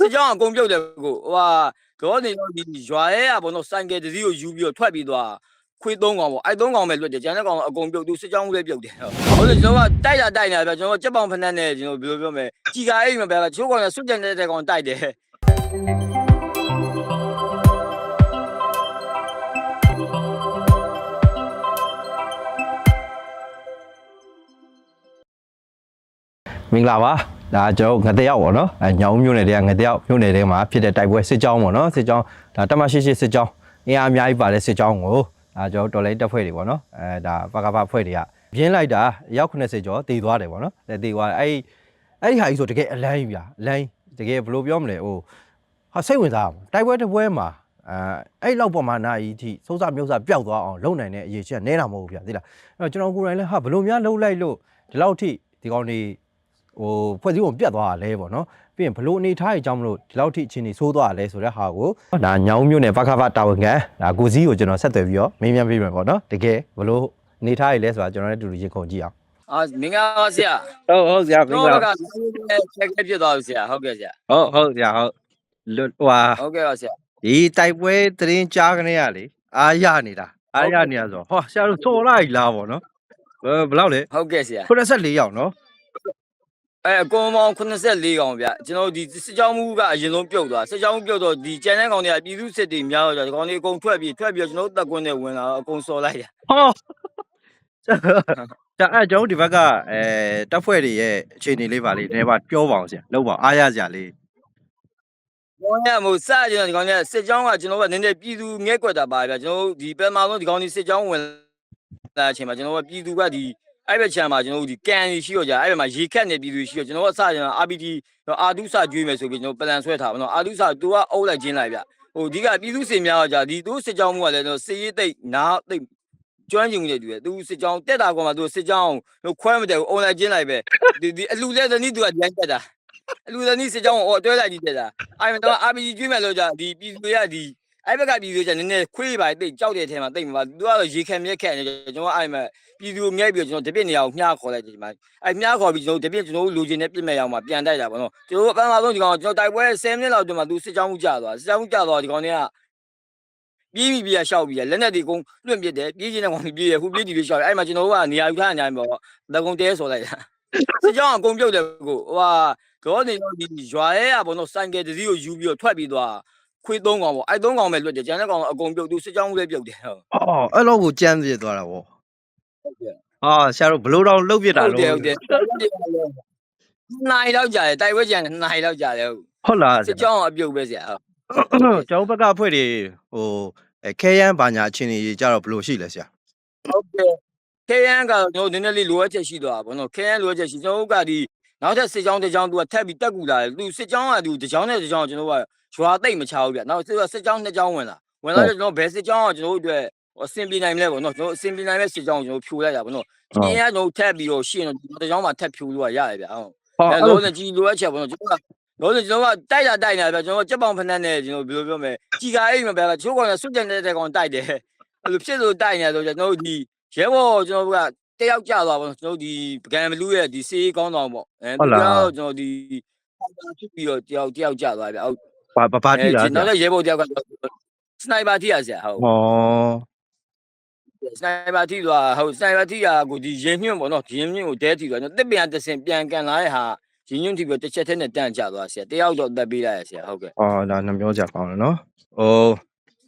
စစ်ကြောင်းအကုန်ပြုတ်တယ်ကိုဟိုဟာဒေါ်နေတော့ဒီရွာရဲอ่ะဘောနော်ဆိုင်ကယ်တစ်စီးကိုယူပြီးတော့ထွက်ပြီးသွားခွေးသုံးကောင်ပေါ့အဲ့သုံးကောင်ပဲလွတ်တယ်ကျန်တဲ့ကောင်အကုန်ပြုတ်သူစစ်ကြောင်းလည်းပြုတ်တယ်ဟုတ်လို့ကျွန်တော်ကတိုက်တာတိုက်နေတာဗျကျွန်တော်ကြက်ပေါင်ဖက်နဲ့နဲ့ကျွန်တော်ဘယ်လိုပြောမလဲကြီးကာအိမ်မှာဗျချိုးကောင်ကစွတ်ကြတဲ့ကောင်တိုက်တယ်မင်္ဂလာပါ ဒါကျွန်တော်ငတယောက်ပေါ့နော်အဲညောင်ဦးမြို့နယ်တွေကငတယောက်မြို့နယ်တွေမှာဖြစ်တဲ့တိုက်ပွဲစစ်ကြောင်းပေါ့နော်စစ်ကြောင်းဒါတမရှိရှိစစ်ကြောင်းအင်အားအများကြီးပါတဲ့စစ်ကြောင်းကိုဒါကျွန်တော်တော်လိုင်းတပ်ဖွဲ့တွေပေါ့နော်အဲဒါပကပဖွဲ့တွေကပြင်းလိုက်တာရောက်90ကျော်တည်သွားတယ်ပေါ့နော်တည်သွားတယ်အဲ့ဒီအဲ့ဒီဟာကြီးဆိုတကယ်အလန်းကြီးဗျာအလန်းကြီးတကယ်ဘယ်လိုပြောမလဲဟိုဟာစိတ်ဝင်စားအောင်တိုက်ပွဲတစ်ပွဲမှာအဲအဲ့လောက်ပေါ်မှာနာကြီးအထိစိုးစားမျိုးစားပျောက်သွားအောင်လုပ်နိုင်တဲ့အရေးချင်းကနဲတာမဟုတ်ဘူးဗျာသိလားအဲ့တော့ကျွန်တော်ကိုယ်တိုင်လည်းဟာဘယ်လိုများလှုပ်လိုက်လို့ဒီလောက်ထိဒီကောင်တွေ ဟိုဖွဲ့စည်းပုံပြတ်သွားတာလဲပေါ့နော်ပြီးရင်ဘလို့အနေထားကြီးကြောင့်မလို့ဒီလောက်ထိအခြေအနေဆိုးသွားတာလဲဆိုတဲ့ဟာကိုဒါညောင်မျိုးနဲ့ပခဖတာဝန်ခံဒါကိုစည်းကိုကျွန်တော်ဆက်သွယ်ပြီးတော့မေးမြန်းပေးမယ်ပေါ့နော်တကယ်ဘလို့အနေထားကြီးလဲဆိုတာကျွန်တော်လည်းတူတူရင်ခုန်ကြည့်အောင်အာမင်္ဂလာပါဆရာဟုတ်ဟုတ်ဆရာမကျွန်င်္ဂတော်လာကချက်ချက်ဖြစ်သွားပြီဆရာဟုတ်ကဲ့ဆရာဟုတ်ဟုတ်ဆရာဟုတ်လွတ်ဟွာဟုတ်ကဲ့ပါဆရာဒီတိုက်ပွဲသတင်းကြားကနေရလေအားရနေတာအားရနေတာဆိုဟောဆရာတို့စော်လိုက်လားဗောနော်ဘယ်ဘယ်လောက်လဲဟုတ်ကဲ့ဆရာ84ရောက်နော် အဲအကုန်ပေါင်း84ကောင်ဗျကျွန်တော်ဒီစစ်ကြောင်းမှုကအရင်ဆုံးပြုတ်သွားစစ်ကြောင်းမှုပြုတ်တော့ဒီကျန်တဲ့ကောင်တွေကပြည်သူစစ်တွေများတော့ဒီကောင်တွေအကုန်ထွက်ပြီးထွက်ပြီးတော့ကျွန်တော်တို့တက်ကွန်းနဲ့ဝင်လာတော့အကုန်စော်လိုက်ရဟောဒါအဲ့ကျွန်တော်ဒီဘက်ကအဲတပ်ဖွဲ့တွေရဲ့အခြေအနေလေးပါလေးနည်းပါပြောပါအောင်ဆရာလောက်ပါအားရစရာလေးဘောရမို့စကြကျွန်တော်ဒီကောင်တွေကစစ်ကြောင်းကကျွန်တော်ကနည်းနည်းပြည်သူငဲ့ကွက်တာပါဗျကျွန်တော်ဒီပထမဆုံးဒီကောင်တွေစစ်ကြောင်းဝင်လာအချိန်မှာကျွန်တော်ကပြည်သူကဒီ အဲ့ဘက်ခြမ်းမှာကျွန်တော်တို့ဒီကန်ရီရှိတော့ကြအဲ့ဘက်မှာရေခက်နေပြည်သူရှိတော့ကျွန်တော်ကစကျွန်တော် RPD အာတုစကျွေးမယ်ဆိုပြီးကျွန်တော်ပလန်ဆွဲထားပါတော့အာတုစသူကအုပ်လိုက်ခြင်းလိုက်ဗျဟိုဒီကပြည်သူစင်များတော့ကြဒီသူစစ်ကြောင်းမှုကလည်းကျွန်တော်စစ်ရေးတိတ်နားတိတ်ကျွမ်းကျင်မှုတွေတူတယ်သူစစ်ကြောင်းတက်တာကောင်မှသူစစ်ကြောင်းဟိုခွဲမတယ်အုံလိုက်ခြင်းလိုက်ပဲဒီဒီအလူလဲတဲ့နီးသူကပြန်တက်တာအလူတဲ့နီးစစ်ကြောင်းကိုအတွဲလိုက်ကြည့်တက်တာအဲ့မှာတော့ RPG ကျွေးမယ်လို့ကြဒီပြည်သူတွေကဒီ အဲ့ဘက်ကပြည်သူတွေကနည်းနည်းခွေးပါတိတ်ကြောက်တဲ့အထဲမှာတိတ်မှာသူကတော့ရေခဲမြက်ခက်နေကျွန်တော်အဲ့မှာပြည်သူကိုမြဲပြီးကျွန်တော်တပြစ်နေရာကိုမြှားခေါ်လိုက်တယ်ဒီမှာအဲ့မြှားခေါ်ပြီးကျွန်တော်တပြစ်ကျွန်တော်လူချင်းနဲ့ပြစ်မဲ့ရောက်မှာပြန်တိုက်တာပေါ့နော်ကျွန်တော်အပန်းအဆုံးဒီကောင်ကျွန်တော်တိုက်ပွဲ10မိနစ်လောက်တည်းမှာသူစစ်ကြောင်းမှုကြသွားစစ်ကြောင်းမှုကြသွားဒီကောင်တွေကပြေးပြီးပြေးရှောက်ပြီးလက်နဲ့ဒီကုန်းလွင့်ပစ်တယ်ပြေးချင်းတဲ့ကောင်ပြေးရဟိုပြေးဒီလေးရှောက်အဲ့မှာကျွန်တော်တို့ကနေရာယူထားနေကြပေါ့တကုံတဲဆိုလိုက်တာစစ်ကြောင်းအကုန်ပြုတ်တယ်ကိုဟိုဟာဒေါ်နေတော့ဒီရွာရဲอ่ะပေါ့နော်ဆိုင်ကယ်တစ်စီးကိုယူပြီးတော့ထွက်ပြီးသွား ခွေးသုံးကောင်ပေါ့အဲ့သုံးကောင်ပဲလွတ်တယ်ကျန်တဲ့ကောင်အကုန်ပြုတ်သူစစ်ကြောင်းလည်းပြုတ်တယ်ဟုတ်အော်အဲ့လောက်ကိုကြမ်းပြစ်သွားတာဗောဟုတ်ကဲ့ဟာဆရာတို့ဘလို့တော့လှုပ်ပြစ်တာဟုတ်လို့တယ်ဟုတ်တယ်နိုင်တော့ကြာတယ်တိုက်ပွဲကြံနိုင်တော့ကြာတယ်ဟုတ်ဟုတ်လားဆစစ်ရာကြောင်းအပြုတ်ပဲဆရာဟုတ်ကျောင်းဘက်ကအဖွဲ့တွေဟိုအဲခဲရန်ဘာညာအချင်းကြီးကြတော့ဘလို့ရှိလဲဆရာဟုတ်ကဲ့ခဲယန်ကတော့ကျွန်တော်နည်းနည်းလေးလိုအပ်ချက်ရှိသွားတာဗောနော်ခဲယန်လိုအပ်ချက်ရှိကျွန်တော်တို့ကဒီနောက်ထပ်စစ်ကြောင်းတစ်ကြောင်းသူကထပ်ပြီးတက်ကူလာတယ်သူစစ်ကြောင်းကသူတစ်ကြောင်းနဲ့တစ်ကြောင်းကျွန်တော်က ရွာသိမ့်မချဘူးဗျနောက်စစ်စစ်ကြောင်းနှစ်ကြောင်းဝင်လာဝင်လာတော့ကျွန်တော်ဘယ်စစ်ကြောင်းကကျွန်တော်တို့အတွက်အဆင်ပြေနိုင်မလဲဗောနော်ကျွန်တော်အဆင်ပြေနိုင်မဲ့စစ်ကြောင်းကိုကျွန်တော်ဖြိုလိုက်တာဗောနော်ကျင်းရကျွန်တော်ထပ်ပြီးတော့ရှင်းတော့တစ်ကြောင်းမှာထပ်ဖြိုလို့ရရတယ်ဗျဟုတ်ဟောအဲအဲ့လောလိုနဲ့ကြီးလိုအပ်ချက်ပေါ့နော်ကျွန်တော်ကလောနဲ့ကျွန်တော်ကတိုက်တာတိုက်နေတာဗျကျွန်တော်ကြက်ပေါင်ဖက်နဲ့ကျွန်တော်ဘယ်လိုပြောမလဲကြီးကာအိမ်မှာဗျချိုးကောင်ကစွတ်ကြတဲ့ကောင်တိုက်တယ်အဲ့လိုဖြစ်လို့တိုက်နေတော့ကျွန်တော်တို့ဒီရဲဘော်ကျွန်တော်တို့ကတယောက်ကြသွားပါတော့ကျွန်တော်ဒီပကံဘလူးရဲ့ဒီစေးကောင်းဆောင်ပေါ့အဲတော့ကျွန်တော်ဒီဖြစ်ပြီးတော့တယောက်တယောက်ကြသွားဗျဟုတ် ဘာဘာဘာတိလားဆနောရာက်တဲ့ရဲဘော်တယောက်ကစနိုက်ပါထိရဆရာဟုတ်ဟောစနိုက်ပါထိသွားဟုတ်စနိုက်ပါထိရကိုဒီရင်ညွန့်ပေါ့နော်ရင်ညွန့်ကိုတဲထိသွားကျွန်တော်တစ်ပြန်တစ်ဆင်ပြန်ကန်လာတဲ့ဟာရင်ညွန့်ထိပြီးတစ်ချက်ထဲနဲ့တန့်ကြသွားဆရာတယောက်တော့တက်ပေးလိုက်ရဆရာဟုတ်ကဲ့ဟောဒါနှမျိုးကြကောင်းတယ်နော်ဟို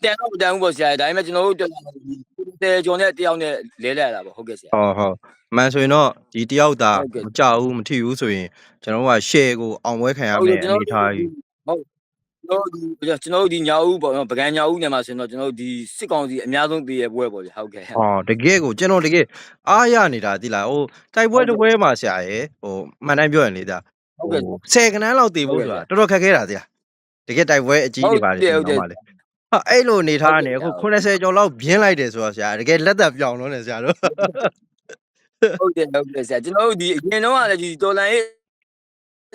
တန်တော့မတန်ဘူးပေါ့ဆရာဒါပေမဲ့ကျွန်တော်တို့တဲကျော်နဲ့တယောက်နဲ့လဲလိုက်ရတာပေါ့ဟုတ်ကဲ့ဆရာဟောဟောမှန်ဆိုရင်တော့ဒီတယောက်သာဟုတ်ကဲ့မကြဘူးမထီဘူးဆိုရင်ကျွန်တော်တို့က share ကိုအောင်ပွဲခံရမယ်အနေထားကြီးဟု တ်ကျွန်တော်တို့ဒီကျွန်တော်တို့ဒီညာဦးပေါ့နော်ပကံညာဦးနေမှာဆိုရင်တော့ကျွန်တော်တို့ဒီစစ်ကောင်စီအများဆုံးတည်ရပွဲပေါ့လေဟုတ်ကဲ့ဟောတကယ်ကိုကျွန်တော်တကယ်အားရနေတာတိလားဟိုတိုက်ပွဲတစ်ပွဲမှာဆရာရယ်ဟိုမှန်တိုင်းပြောရင်လေဒါဟုတ်ကဲ့ဆယ်ကနန်းလောက်တည်ဖို့ဆိုတာတော်တော်ခက်ခဲတာဆရာတကယ်တိုက်ပွဲအကြီးတွေပါလေကျွန်တော်ပါလေဟာအဲ့လိုအနေထားနေအခု80ကျော်လောက်ပြင်းလိုက်တယ်ဆိုတော့ဆရာတကယ်လက်သက်ပြောင်းလို့နေဆရာတို့ဟုတ်တယ်ဟုတ်တယ်ဆရာကျွန်တော်တို့ဒီအရင်တော့ကလည်းဒီတော်လန်ရေး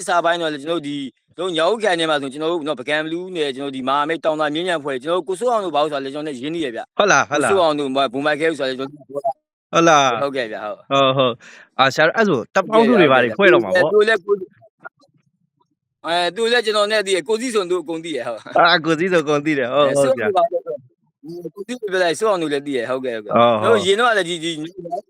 စာပိုင်းတော့လေကျွန်တော်တို့ဒီတို့ညာဦးခံနေမှာဆိုကျွန်တော်တို့နော်ပကံဘလူးနဲ့ကျွန်တော်ဒီမာမိတ်တောင်သာမြင်းညံဖွဲ့ကျွန်တော်ကိုစိုးအောင်တို့ဘာလို့ဆိုတော့လေကျွန်တော်နဲ့ရင်းနေရဗျဟုတ်လားဟုတ်လားစိုးအောင်တို့ဘူမိုက်ခဲဆိုတော့လေကျွန်တော်ဟုတ်လားဟုတ်ကဲ့ဗျဟုတ်ဟုတ်ဟုတ်အာဆရာအဲ့ဆိုတပ်ပေါင်းစုတွေပါတွေဖွဲ့တော့မှာပေါ့ကိုလည်းကိုအဲသူလည်းကျွန်တော်နဲ့တည်းကိုစီးစုံသူအကုန်တည်းရဟုတ်အာကိုစီးဆိုကုန်သိတယ်ဟုတ်ဟုတ်ဆ ရာကိုစီးပြလိုက်စောအောင်လို့လည်းတည်းရဟုတ်ကဲ့ဟုတ်ကဲ့ဟုတ်ဟုတ်တို့ရင်တော့လည်းဒီဒီ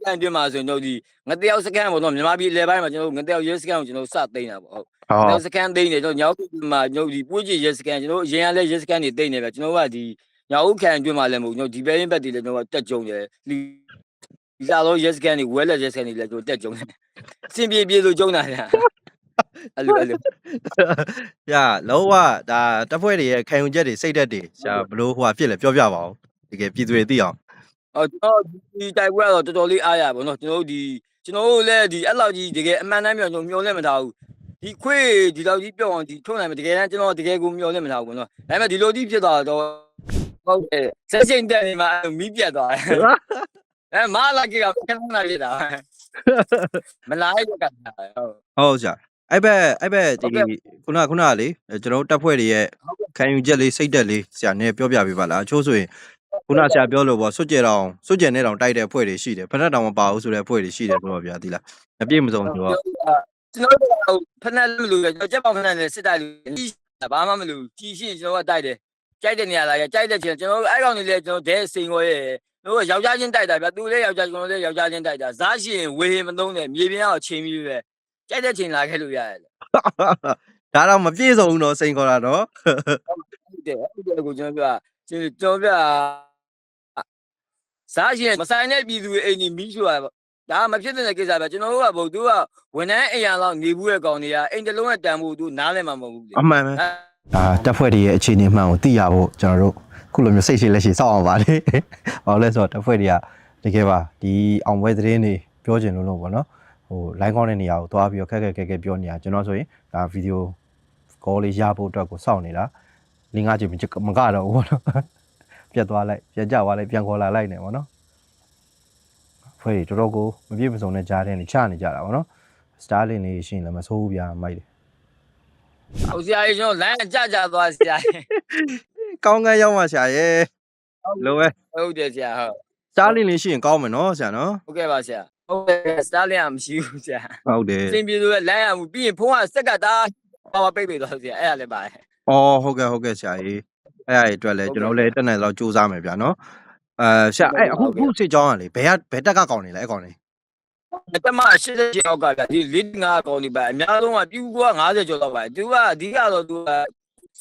ကန်တွင်းမှာဆိုရင်တို့ဒီငတယောက်စကန်ပေါ့နော်မြန်မာပြည်လေပိုင်းမှာကျွန်တော်ငတယောက်ရဲစကန်ကိုကျွန်တော်စသိနေတာပေါ့ဟုတ်ဟုတ်နောက်စကန်သိနေတော့ညောက်မှာကျွန်တော်ဒီပွေးကြီးရဲစကန်ကျွန်တော်အရင်ကလည်းရဲစကန်နေသိနေပဲကျွန်တော်ကဒီညောက်ခံတွင်းမှာလည်းမဟုတ်ကျွန်တော်ဒီဘဲရင်ဘက်တွေလည်းကျွန်တော်တက်ကြုံတယ်လီဒီလာတော့ရဲစကန်တွေဝဲလက်ရဲစကန်တွေလည်းကျွန်တော်တက်ကြုံတယ်စင်ပြေပြေလို့ကြုံတာညာ အဲ့လိုအဲ့လိုရလုံးဝဒါတပ်ဖွဲ့တွေရဲ့ခံယူချက်တွေစိတ်သက်တွေဆရာဘလို့ဟိုဟာဖြစ်လဲပြောပြပါဦးတကယ်ပြည်သူတွေသိအောင်ဟောကျွန်တော်ဒီတိုက်ပွဲကတော့တော်တော်လေးအားရပါတော့ကျွန်တော်တို့ဒီကျွန်တော်တို့လည်းဒီအဲ့လောက်ကြီးတကယ်အမှန်တမ်းပြောကျွန်တော်မျောလဲမထားဘူးဒီခွေးဒီလောက်ကြီးပြောအောင်ဒီထုံးနိုင်မယ်တကယ်တမ်းကျွန်တော်တကယ်ကိုမျောလဲမထားဘူးပေါ့နော်ဒါပေမဲ့ဒီလိုကြီးဖြစ်သွားတော့ဟုတ်တယ်ဆက်စိတ်တက်နေမှာမီးပြတ်သွားတယ်အဲမလာကြီးကခဏခဏလေးတာမလာရကတာဟုတ်ဟုတ်ဆရာ အဲ့ဘက်အဲ့ဘက်ဒီဟုတ်ကဲ့ခုနကခုနကလေကျွန်တော်တို့တပ်ဖွဲ့တွေရဲ့ခံယူချက်လေးစိတ်သက်လေးဆရာနည်းပြောပြပေးပါလားအချို့ဆိုရင်ခုနဆရာပြောလို့ပေါ့စွတ်ကြဲတောင်စွတ်ကြဲနဲ့တောင်တိုက်တဲ့အဖွဲ့တွေရှိတယ်ဖက်တောင်မပါဘူးဆိုတဲ့အဖွဲ့တွေရှိတယ်ဆိုတော့ဗျာဒီလားမပြည့်မစုံဆိုတော့ကျွန်တော်တို့ဖက်နဲ့မလို့ကျွန်တော်ကြက်ပေါင်ဖက်နဲ့စစ်တိုက်လို့ဘာမှမလို့ကြီးရှင်းကျွန်တော်ကတိုက်တယ်ကြိုက်တဲ့နေရာလာကြိုက်တဲ့ချင်းကျွန်တော်အဲ့ကောင်တွေလည်းကျွန်တော်ဒဲစိန်ခေါ်ရဲ့တို့ယောက်ျားချင်းတိုက်တာဗျသူလည်းယောက်ျားကျွန်တော်လည်းယောက်ျားချင်းတိုက်တာဇာရှိရင်ဝေဟင်မသုံးနဲ့မြေပြင်အောင်ချိန်ပြီးပဲ ကြိုက်တဲ့ချိန်လာခဲ့လို့ရတယ်ဒါတော့မပြည့်စုံဘူးတော့စိန်ခေါ်တာနော်ဟုတ်တယ်ဟုတ်တယ်ကိုကျွန်တော်ပြောကျွန်တော်ပြောဇာရှိရင်မဆိုင်တဲ့ပြည်သူတွေအိမ်ကြီးမီးရှို့ရပါဒါမဖြစ်တဲ့ကိစ္စပဲကျွန်တော်တို့ကဘုသူကဝန်ထမ်းအိမ်ရလောက်နေဘူးရဲ့ကောင်တွေကအိမ်တလုံးနဲ့တန်ဖို့သူနားလဲမှာမဟုတ်ဘူးလေအမှန်ပဲဒါတက်ဖွဲ့တွေရဲ့အခြေအနေမှန်ကိုသိရဖို့ကျွန်တော်တို့ခုလိုမျိုးစိတ်ရှိလက်ရှိစောင့်အောင်ပါလေ။ဘာလို့လဲဆိုတော့တက်ဖွဲ့တွေကတကယ်ပါဒီအောင်ပွဲသတင်းတွေပြောချင်လို့လို့ပေါ့နော်။ ဟို line ကောင်းတဲ့နေရာကိုသွားပြီးတော့ခက်ခက်ခက်ခက်ပြောနေတာကျွန်တော်ဆိုရင်ဒါဗီဒီယို call လေးရဖို့အတွက်ကိုစောင့်နေတာလင်းကားချိန်မကတော့ဘူးပေါ့နော်။ပြတ်သွားလိုက်ပြတ်ကြသွားလိုက်ပြန်ခေါ်လာလိုက်နေပေါ့နော်။ဖွဲ့တွေတော်တော်ကိုမပြည့်မစုံတဲ့ကြားတဲ့နေချနေကြတာပေါ့နော်။ Starlink လေးရှိရင်လည်းမဆိုးဘူးဗျာမိုက်တယ်ဟုတ်ဆရာကြီးကျွန်တော်လမ်းကြကြသွားဆရာကြီးကောင်းကန်းရောက်မှဆရာရဲ့လိုပဲဟုတ်တယ်ဆရာဟုတ်စားလင်းလေးရှိရင်ကောင်းမယ်နော်ဆရာနော်ဟုတ်ကဲ့ပါဆရာ ဟုတ်ကဲ့စတားလင်းကမရှိဘူးဆရာဟုတ်တယ်စင်ပြေလို့လမ်းရမှုပြီးရင်ဖုန်းကစက်ကတာပါပါပိတ်ပိတ်သွားဆရာအဲ့ဒါလည်းပါတယ်အော်ဟုတ်ကဲ့ဟုတ်ကဲ့ဆရာကြီးအဲ့အဲ့အတွက်လည်းကျွန်တော်လည်းတက်နိုင်တော့စူးစမ်းမယ်ဗျာနော်အဲဆရာအဲ့အခုအခုစစ်ကြောင်းကလေဘယ်ကဘယ်တက်ကကောင်းနေလဲအဲ့ကောင်လေးတမ80ကျော်ကဗျာဒီ45ကောင်းနေပါအများဆုံးကပြူက50ကျော်တော့ပါသူကအဓိကတော့သူက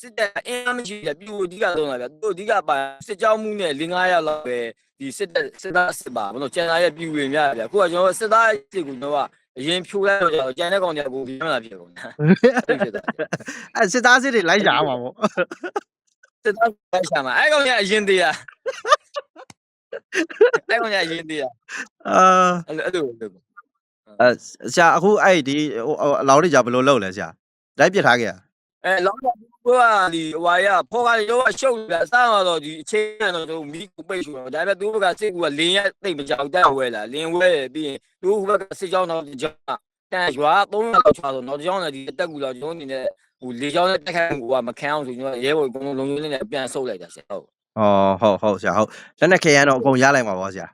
စစ်တဲ့အင်းအားမရှိတယ်ပြူအဓိကတော့ဗျာသူအဓိကပါစစ်ကြောင်းမှုနဲ့5ရောက်လောက်ပဲဒီစစ်တဲ့စစ်သားစစ်ပါဘလို့ကျန်တာရဲ့ပြူတွေများဗျာခုကကျွန်တော်စစ်သားစစ်ကိုကျွန်တော်ကအရင်ဖြိုးလိုက်တော့ကျန်တဲ့ကောင်တွေကကိုပြန်လာဖြစ်ကုန်တာဖြစ်ဖြစ်တာအဲ့စစ်သားစစ်တွေလိုက်ရှာမှာပေါ့စစ်သားလိုက်ရှာမှာအဲ့ကောင်ကအရင်သေးတာအဲ့ကောင်ကအရင်သေးတာအာအဲ့လိုအဲ့လိုအဲ့လိုအဲဆရာအခုအဲ့ဒီဟိုအလောင်းလေးကြာဘယ်လိုလုပ်လဲဆရာလိုက်ပြစ်ထားခဲ့ရအဲလောင်း ကဘိုးကဒီဟွာရဖော်ကရောရှုပ်လာစမ်းတော့ဒီအချင်းကတော့သူမီးကိုပိတ်ရှုတော့ဒါပေမဲ့သူဘက်ကစစ်ကူကလင်းရတိတ်မကြောက်တက်ဝဲလာလင်းဝဲပြီးရင်သူဘက်ကစစ်ကြောင်းတော့ကြောင်းတန်ရွာ3လောက်ချတော့တော့ကြောင်းလည်းဒီတက်ကူလောက်ကျွန်တော်အနေနဲ့ဟိုလေကြောင်းနဲ့တက်ခိုင်းကူကမခံအောင်ဆိုကျွန်တော်ရဲဘော်အကုန်လုံးလုံးလုံးလေးနဲ့ပြန်ဆုပ်လိုက်တာဆရာဟုတ်ဩဟုတ်ဟုတ်ဆရာဟုတ်လက်နဲ့ခဲရန်တော့အကုန်ရလိုက်မှာပေါ့ဆရာ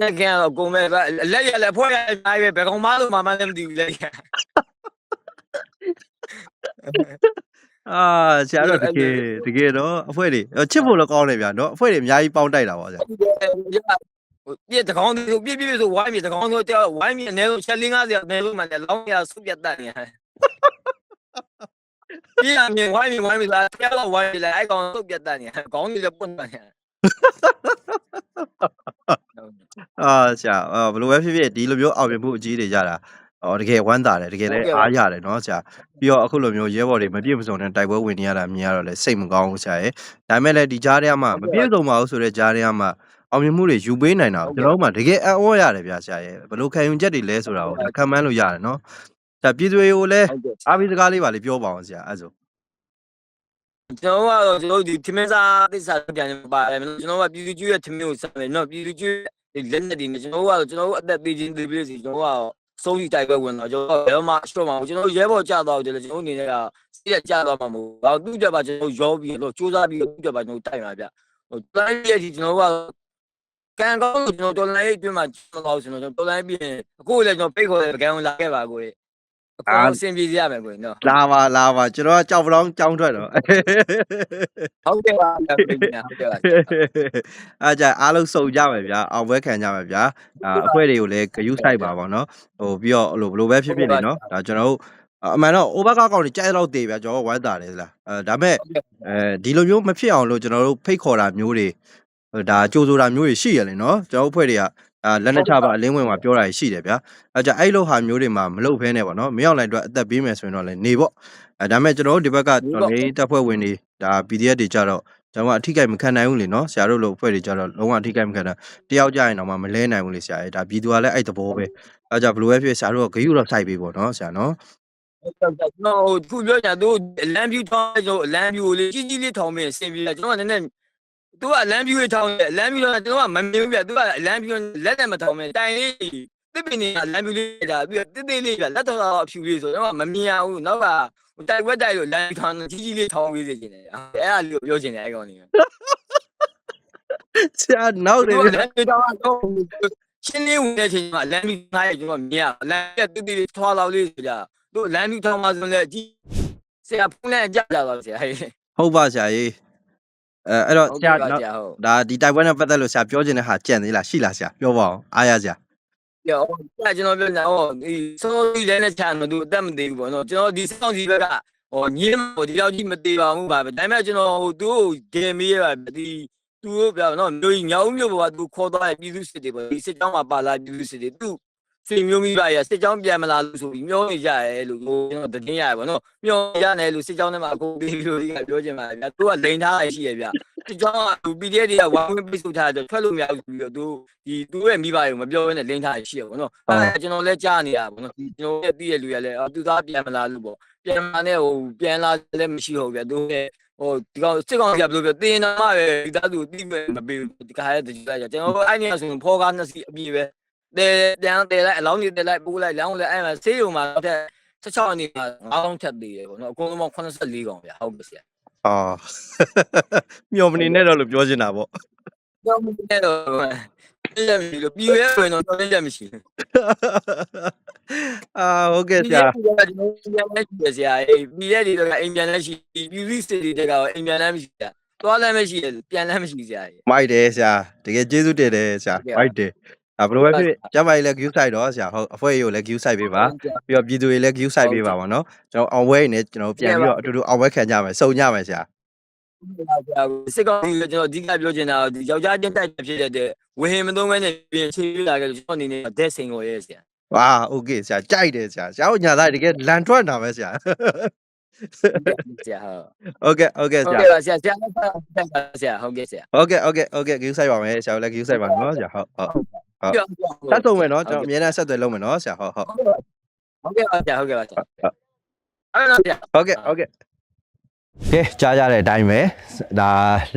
လက်ကန်တော့ကုန်မဲ့လက်ရလက်ဖွဲ့ရအားပဲဘယ်ကောင်မှလို့မမလည်းမသိဘူးလက်ရ အာဆရာတော့တကယ်တကယ်တော့အဖွဲတွေချစ်ဖို့လည်းကောင်းတယ်ဗျာနော်အဖွဲတွေအများကြီးပေါင်းတိုက်တာပါဆရာပြည့်တကောင်းသူပြည့်ပြည့်ဆိုဝိုင်းမြေတကောင်းဆိုတယောက်ဝိုင်းမြေအနည်းဆုံးချက်50အနည်းဆုံးမှလည်းလောင်းရဆုပြတ်တတ်နေတယ်ပြည့်အမြင်ဝိုင်းမြေဝိုင်းမြေလာတယောက်ဝိုင်းမြေလည်းအဲ့ကောင်ဆုပြတ်တတ်နေခေါင်းကြီးလည်းပွတ်တတ်နေအာဆရာအာဘယ်လိုပဲဖြစ်ဖြစ်ဒီလိုမျိုးအောင်မြင်မှုအကြီးတွေရတာ အော် တကယ်ဝမ်းသာတယ် တကယ်လည်းအားရတယ်နော် ဆရာ ပြီးတော့ အခုလိုမျိုး ရဲဘော်တွေ မပြည့်မစုံတဲ့ တိုက်ပွဲဝင်နေရတာ မြင်ရတော့လည်း စိတ်မကောင်းဘူး ဆရာရဲ့ဒါပေမဲ့လည်း ဒီကြားထဲမှာမပြည့်စုံပါဘူးဆိုတဲ့ ကြားထဲမှာအောင်မြင်မှုတွေ ယူပေးနိုင်တာကိုကျွန်တော်တို့မှတကယ်အံ့ဩရတယ်ဗျာဆရာရဲ့ဘယ်လိုခံယူချက်တွေလဲဆိုတာကိုခံမှန်းလို့ရတယ်နော်ဆရာပြည်သူတွေကိုလည်း ဟုတ်ကဲ့အားပေးစကားလေးပါလေး ပြောပါအောင်ဆရာ အဲ့ဆို ကျွန်တော်ကတော့ ကျွန်တော်ဒီထမင်းစားသစ္စာပြန်ပါတယ် ကျွန်တော်ကပြည်သူကျွေးရဲ့ထမင်းကိုစားမယ် နော်ပြည်သူကျွေးလက်နဲ့ဒီကျွန်တော်ကတော့ ကျွန်တော်အသက်သေးချင်းသေးပြီးစီကျွန်တော်က စိုးရီတိုက်ပွဲဝင်တော့ကျွန်တော်ဘယ်မှရှော့မှာကျွန်တော်ရဲဘော်ကြတော့တယ်ကျွန်တော်အနေနဲ့ကစိတ်ကြတော့မှာမဟုတ်ဘာသူ့ကြပါကျွန်တော်ရောပြီးတော့စူးစမ်းပြီးသူ့ကြပါကျွန်တော်တိုက်မှာဗျဟိုတိုင်းရဲ့ဒီကျွန်တော်ကကန်ကောင်းကျွန်တော်တော်လိုင်းအတွင်းမှာကျွန်တော်ကျွန်တော်တော်လိုင်းပြီးရင်အခုလည်းကျွန်တော်ပိတ်ခေါ်တယ်ကံလာခဲ့ပါကို အကောင်အဆင်ပြေရမယ်ကိုနော်လာပါလာပါကျွန်တော်ကကြောက်ပလောင်းကြောင်းထွက်တော့ဟုတ်ကဲ့ပါဗျာဟုတ်ကဲ့ပါအားကြအားလုံးစုံကြမယ်ဗျာအောင်ပွဲခံကြမယ်ဗျာဒါအဖွဲတွေကိုလည်းဂယုစိုက်ပါပါနော်ဟိုပြီးတော့ဟိုဘလိုပဲဖြစ်ဖြစ်နေနော်ဒါကျွန်တော်တို့အမှန်တော့ over ကောက်ကောက်တွေကြိုက်တော့တေးဗျာကျွန်တော်ဝမ်းတာတယ်လားအဲဒါပေမဲ့အဲဒီလိုမျိုးမဖြစ်အောင်လို့ကျွန်တော်တို့ဖိတ်ခေါ်တာမျိုးတွေဒါကြိုးဆိုတာမျိုးတွေရှိရလေနော်ကျွန်တော်တို့အဖွဲ့တွေက အာလက်လက်ချပါအလင်းဝင်မှာပြောတာရှိတယ်ဗျာအဲကြအဲ့လိုဟာမျိုးတွေမှာ မလုပ်ဖဲနဲ့ပေါ့နော်မရောက်လိုက်တော့အသက်ပေးမယ်ဆိုရင်တော့လည်း နေပေါ့ အဲဒါပေမဲ့ ကျွန်တော်တို့ ဒီဘက်ကတော်လေးတပ်ဖွဲ့ဝင်တွေ ဒါ PDF တွေကြတော့ ကျွန်တော်ကအထိကိမခံနိုင်ဘူးလေနော် ဆရာတို့လို အဖွဲ့တွေကြတော့ လုံးဝ အထိကိမခံနိုင်တယောက်ကြရင်တော့မှ မလဲနိုင်ဘူးလေဆရာရဲ့ဒါ ပြည်သူကလည်း အဲ့တဘောပဲ အဲဒါကြောင့် ဘယ်လိုပဲဖြစ် ဆရာတို့က ဂရုတော့ စိုက်ပေးပေါ့နော် ဆရာနော်ကျွန်တော်ခုပြောချင်သူအလံပြူထောင်းကျွန်တော်အလံပြူကိုလေးကြီးကြီးလေးထောင်းပြီးအဆင်ပြေတယ် ကျွန်တော်က နည်းနည်း သူကအလံပြူထောင်းတယ်အလံပြူတော့ကျွန်တော်ကမမြင်ဘူးပြသူကအလံပြူလက်နဲ့မထောင်းဘူးတိုင်လေးတစ်ပင်နေအလံပြူလေးဒါပြီးတော့တစ်သေးလေးပြလက်တော်အဖြူလေးဆိုတော့မမြင်အောင်နောက်ကတိုက်ဝက်တိုက်လို့လမ်းထောင်းကြီးကြီးလေးထောင်းပေးစေချင်တယ်အဲ့ဒါလေးကိုပြောချင်တယ်အဲ့ကောင်လေးဆရာနောက်တယ်လမ်းပြထောင်းတော့ရှင်းလေးဝင်တဲ့အချိန်မှာလမ်းပြငားရကျွန်တော်မြင်ရလမ်းပြတစ်သေးလေးထွားလောက်လေးဆိုကြသူလမ်းပြထောင်းမှဆိုလည်းအကြီးဆရာဖုန်းနဲ့ကြကြတော့ဆရာဟဲ့ဟုတ်ပါဆရာကြီး အဲအဲ့တော့ဟုတ်ဆရာကဲ့ပါနော်ဆရာဟုတ်ဒါဒီတိုက်ပွဲနဲ့ပတ်သက်လို့ဆရာပြောချင်တဲ့ဟာကြံသေးလားရှိလားဆရာပြောပါအောင်အားရဆရာ။ကြောက်ကျွန်တော်ပြောနေတာဟောဒီစောစောကြီးလည်းနဲ့ချာတော့သူအသက်မသေးဘူးပေါ့နော်ကျွန်တော်ဒီစောင့်စီဘက်ကဟောညင်းဟိုဒီလောက်ကြီးမသေးပါဘူးပါပဲဒါပေမဲ့ကျွန်တော်ဟိုသူ့ကိုဂယ်မေးရပါဒီသူတို့ပြောနော်မျိုးကြီးညောင်မျိုးပေါ်ကသူခေါ်သွားတဲ့ပြည်သူစစ်တွေပေါ့ဒီစစ်ကြောင်းမှာပါလာပြည်သူစစ်တွေသူ ဆွေမျိုးမိဘရစစ်ကြောင်းပြန်မလာလို့ဆိုပြီးမျောနေကြရဲလို့ကျွန်တော်တင်ရပါပေါ့နော်မျောရတယ်လို့စစ်ကြောင်းထဲမှာအကုန်ပြီးလို့ဒီကပြောချင်ပါဗျာသူကလိန်ထားရရှိရဗျာစစ်ကြောင်းက PDF တွေကဝိုင်းဝန်းပိတ်ဆို့ထားတယ်ထွက်လို့မရဘူးပြီးတော့သူဒီသူရဲ့မိဘတွေကိုမပြောဘဲနဲ့လိန်ထားရရှိရပေါ့နော်အဲ့ဒါကျွန်တော်လည်းကြားနေတာပေါ့နော်ကျွန်တော်လည်းသိရလူရလည်းသူသားပြန်မလာလို့ပေါ့ပြန်လာနဲ့ဟိုပြန်လာလည်းမရှိဟုတ်ဗျာသူလည်းဟိုဒီကောင်စစ်ကောင်ကဘယ်လိုပြောတင်းနာမပဲဒီသားသူတိပဲမပေးဘူးဒီခါရဲတကြလိုက်ကျွန်တော်အဲ့နေဆိုရင်ဖောကားနှစ်စီအပြည့်ပဲ တဲတန်းတဲလိုက်အလောင်းကြီးတဲလိုက်ပိုးလိုက်လောင်းလည်းအဲ့မှာဆေးရုံမှာတော့တဲ့16အနေမှာ9ထက်သေးတယ်ပေါ့နော်အကုန်လုံးပေါင်း84ကောင်ဗျာဟုတ်ပြီဆရာအော်မျောမနေနဲ့တော့လို့ပြောချင်တာပေါ့တော့မင်းတော့ပြည့်ရပြီလို့ပြည့်ရဲဝင်တော့တော်ရမရှိဘူးအာဟုတ်ကဲ့ဆဒီရာကကျွန်တော်ပြန်လက်ရှိဆရာအေးပြည်ရဲ့ဒီတော့အိမ်ပြန်လက်ရှိပြည်သူစစ်တွေကတော့အိမ်ပြန်လက်မရှိဆရာသွားလည်းမရှိပြန်လည်းမရှိဆရာကြီးမိုက်တယ်ဆရာတကယ်ကျေးဇူးတင်တယ်ဆရာဟုတ်ကဲ့မိုက်တယ် ဒါဘယ်လိုပဲဖြစ်ဖြစ်ကျမကြီးလည်း view site တော့ဆရာဟုတ်အဖွဲ့ကြီးကိုလည်း view site ပေးပါပြီးတော့ပြည်သူတွေလည်း view site ပေးပါပါနော်ကျွန်တော်အောင်ပွဲနေကျွန်တော်ပြန်ပြီးတော့အတူတူအောင်ပွဲခံကြမယ်စုံကြမယ်ဆရာ စစ်ကောင်စီကျွန်တော်အဓိကပြောချင်တာဒီယောက်ျားချင်းတိုက်ဖြစ်တဲ့ဝဟင်မသုံးမဲနဲ့ပြင်ချေးလာခဲ့လို့ကျွန်တော်အနေနဲ့ဒက်စင်ကိုရဲဆရာ ဟာโอเคဆရာကြိုက်တယ်ဆရာဆရာတို့ညာသားတကယ်လန်ထွက်တာပဲဆရာ ဆရာဟုတ် โอเคโอเคဆ ဟုတ် ရာ ကဲ့ပါဆရာဆရာလည်းဆက်ပါဆရာဟုတ်ကဲ့ဆရာ โอเคโอเคโอเค view site ပါမယ်ဆရာတို့လည်း view site ပါနော်ဆရာဟုတ်ဟုတ် ဆက်စုံမယ်နော်ကျွန်တော်အမြဲတမ်းဆက်သွယ်လုပ်မယ်နော်ဆရာဟုတ်ဟုတ်ဟုတ်ကဲ့ပါဆရာဟုတ်ကဲ့ပါဆရာအဲ့တော့ဆရာဟုတ်ကဲ့ဟုတ်ကဲ့ကဲကြားကြတဲ့အတိုင်းပဲဒါ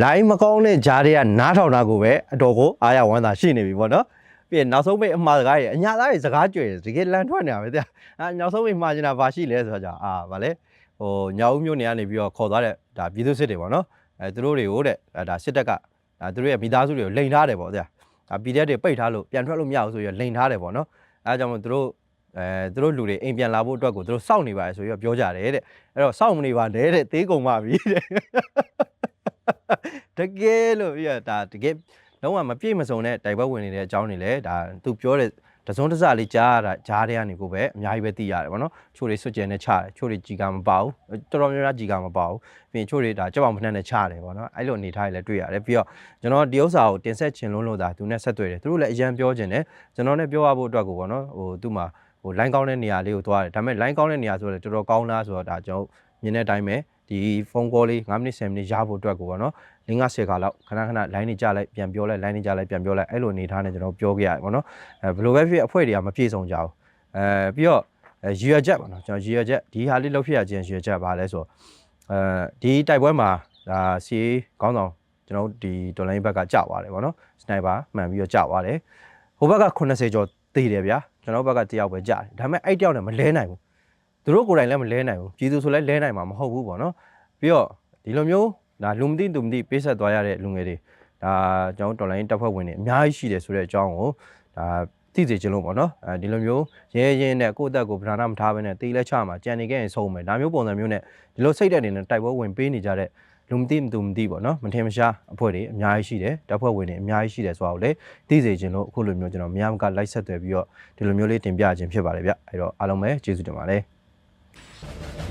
line မကောင်းတဲ့ကြားတွေကနားထောင်တာကိုပဲအတော်ကိုအားရဝမ်းသာရှိနေပြီပေါ့နော်ပြီးရင်နောက်ဆုံးပိတ်အမှားစကားရဲ့အညာသားရဲ့စကားကြွယ်တကယ်လန်ထွက်နေတာပဲတဲ့အာနောက်ဆုံးပိတ်မှားချင်တာဘာရှိလဲဆိုတော့ကြာအာဗာလဲဟိုညောင်ဦးမျိုးနေကနေပြီးတော့ခေါ်သွားတဲ့ဒါပြည်သူစစ်တွေပေါ့နော်အဲသူတို့တွေကိုတဲ့အဲဒါစစ်တပ်ကဒါသူတို့ရဲ့မိသားစုတွေကိုလိန်ထားတယ်ပေါ့တဲ့ ဒါ PDF တွေပိတ်ထားလို့ပြန်ထွက်လို့မရဘူးဆိုပြီးလိန်ထားတယ်ပေါ့နော်အဲဒါကြောင့်မို့သူတို့အဲသူတို့လူတွေအိမ်ပြန်လာဖို့အတွက်ကိုသူတို့စောင့်နေပါတယ်ဆိုပြီးတော့ပြောကြတယ်တဲ့အဲ့တော့စောင့်မနေပါနဲ့တဲ့သေးကုန်ပါပြီတဲ့တကယ်လို့ပြဒါတကယ်လုံးဝမပြည့်မစုံတဲ့တိုက်ပွဲဝင်နေတဲ့အကြောင်းတွေလည်းဒါသူပြောတဲ့ တစုံတစလေးကြားရတာကြားတဲ့ကနေကိုပဲအများကြီးပဲသိရတယ်ဗောနော်ချို့တွေစွတ်ကြဲနဲ့ချတယ်ချို့တွေကြီးကမပါဘူးတော်တော်များများကြီးကမပါဘူးပြီးရင်ချို့တွေဒါကြောက်အောင်မနှက်နဲ့ချတယ်ဗောနော်အဲ့လိုအနေထားတွေလည်းတွေ့ရတယ်ပြီးတော့ကျွန်တော်ဒီဥစ္စာကိုတင်ဆက်ချင်လုံးလို့ဒါသူနဲ့ဆက်သွယ်တယ်သူတို့လည်းအရန်ပြောချင်တယ်ကျွန်တော်နဲ့ပြောရဖို့အတွက်ကိုဗောနော်ဟိုသူ့မှာဟို line ကောင်းတဲ့နေရာလေးကိုသွားတယ်ဒါပေမဲ့ line ကောင်းတဲ့နေရာဆိုတော့တော်တော်ကောင်းလားဆိုတော့ဒါကျွန်တော်မြင်တဲ့အတိုင်းပဲ ဒီဖုန်းကောလေး9မိနစ်10မိနစ်ရဖို့အတွက်ကိုဗောနော်လင်းက10ခါလောက်ခဏခဏ line နေကြလိုက်ပြန်ပြောလိုက် line နေကြလိုက်ပြန်ပြောလိုက်အဲ့လိုအနေထားနဲ့ကျွန်တော်ပြောခဲ့ရတယ်ဗောနော်အဲဘယ်လိုပဲဖြစ်အဖွဲ့တွေကမပြေဆုံးကြဘူးအဲပြီးတော့အဲရည်ရွယ်ချက်ပေါ့နော်ကျွန်တော်ရည်ရွယ်ချက်ဒီဟာလေးလုပ်ဖြစ်ရခြင်းရည်ရွယ်ချက်ပါလဲဆိုတော့အဲဒီတိုက်ပွဲမှာဒါစီခေါင်းဆောင်ကျွန်တော်တို့ဒီဒေါ်လာဘက်ကကြာသွားတယ်ဗောနော်စနိုက်ပါမှန်ပြီးတော့ကြာသွားတယ်ဟိုဘက်က80ကျော်သေးတယ်ဗျာကျွန်တော်ဘက်ကတယောက်ပဲကြာတယ်ဒါပေမဲ့အဲ့တယောက်နဲ့မလဲနိုင်ဘူး သူတို့ကိုယ်တိုင်လည်းမလဲနိုင်ဘူးပြည်သူဆိုလည်းလဲနိုင်မှာမဟုတ်ဘူးဗောနော်ပြီးတော့ဒီလိုမျိုးဒါလူမသိသူမသိပေးဆက်သွားရတဲ့လူငယ်တွေဒါကျွန်တော်ဒေါ်လာတပ်ဖွဲ့ဝင်တွေအများကြီးရှိတယ်ဆိုတဲ့အကြောင်းကိုဒါသိစေချင်လို့ပေါ့နော်အဲဒီလိုမျိုးရဲရဲနဲ့ကိုယ့်အသက်ကိုပဓာနာမထားဘဲနဲ့တေးလဲချမှာကြံနေခဲ့ရင်ဆုံးမယ်ဒါမျိုးပုံစံမျိုးနဲ့ဒီလိုစိတ်တဲ့အနေနဲ့တိုက်ပွဲဝင်ပေးနေကြတဲ့လူမသိမသူမသိပေါ့နော်မထင်မရှားအဖွဲ့တွေအများကြီးရှိတယ်တပ်ဖွဲ့ဝင်တွေအများကြီးရှိတယ်ဆိုတာကိုလည်းသိစေချင်လို့အခုလိုမျိုးကျွန်တော်များမကလိုက်ဆက်သွယ်ပြီးတော့ဒီလိုမျိုးလေးတင်ပြခြင်းဖြစ်ပါတယ်ဗျအဲ့တော့အားလုံးပဲကျေးဇူးတင်ပါတယ် Thank you.